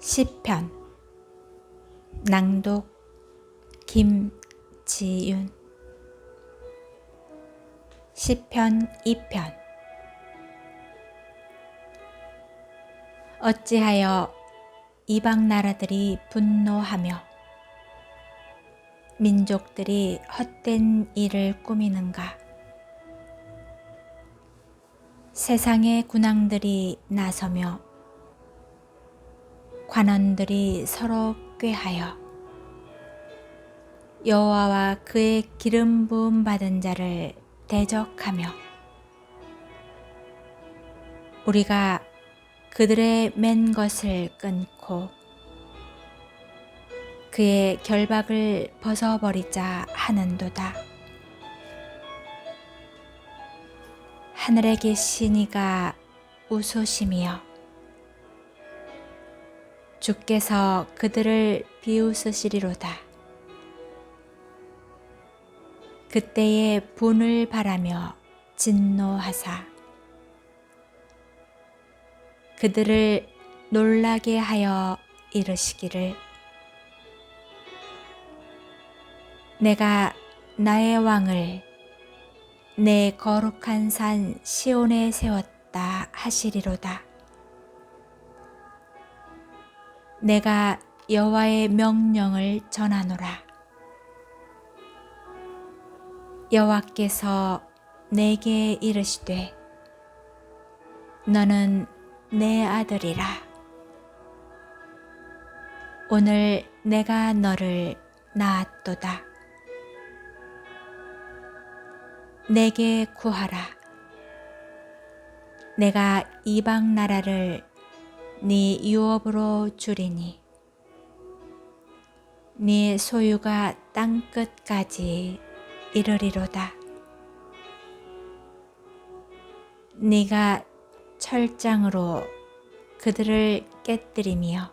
시편. 낭독 김지윤. 시편 2편. 어찌하여 이방 나라들이 분노하며 민족들이 헛된 일을 꾸미는가? 세상의 군왕들이 나서며 관원들이 서로 꾀하여 여호와와 그의 기름 부음 받은 자를 대적하며 우리가 그들의 맨 것을 끊고 그의 결박을 벗어버리자 하는도다. 하늘에 계신 이가 우소심이여 주께서 그들을 비웃으시리로다. 그때에 분을 바라며 진노하사 그들을 놀라게 하여 이르시기를 내가 나의 왕을 내 거룩한 산 시온에 세웠다 하시리로다. 내가 여호와의 명령을 전하노라. 여호와께서 내게 이르시되 너는 내 아들이라. 오늘 내가 너를 낳았도다. 내게 구하라. 내가 이방 나라를 네 유업으로 주리니 네 소유가 땅 끝까지 이르리로다. 네가 철장으로 그들을 깨뜨리며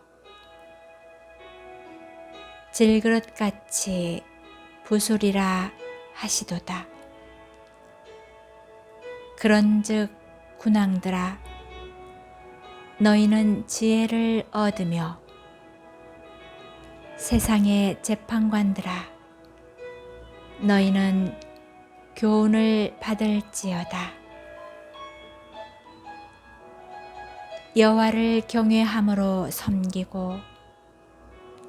질그릇같이 부수리라 하시도다. 그런즉 군왕들아 너희는 지혜를 얻으며 세상의 재판관들아 너희는 교훈을 받을지어다. 여호와를 경외함으로 섬기고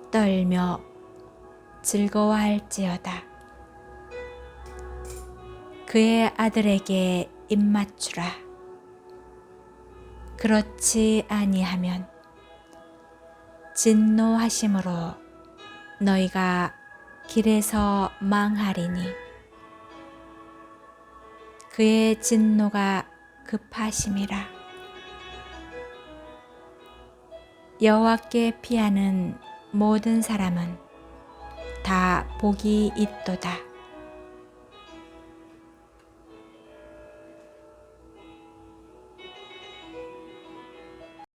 떨며 즐거워할지어다. 그의 아들에게 입맞추라 그렇지 아니하면 진노하심으로 너희가 길에서 망하리니 그의 진노가 급하심이라. 여호와께 피하는 모든 사람은 다 복이 있도다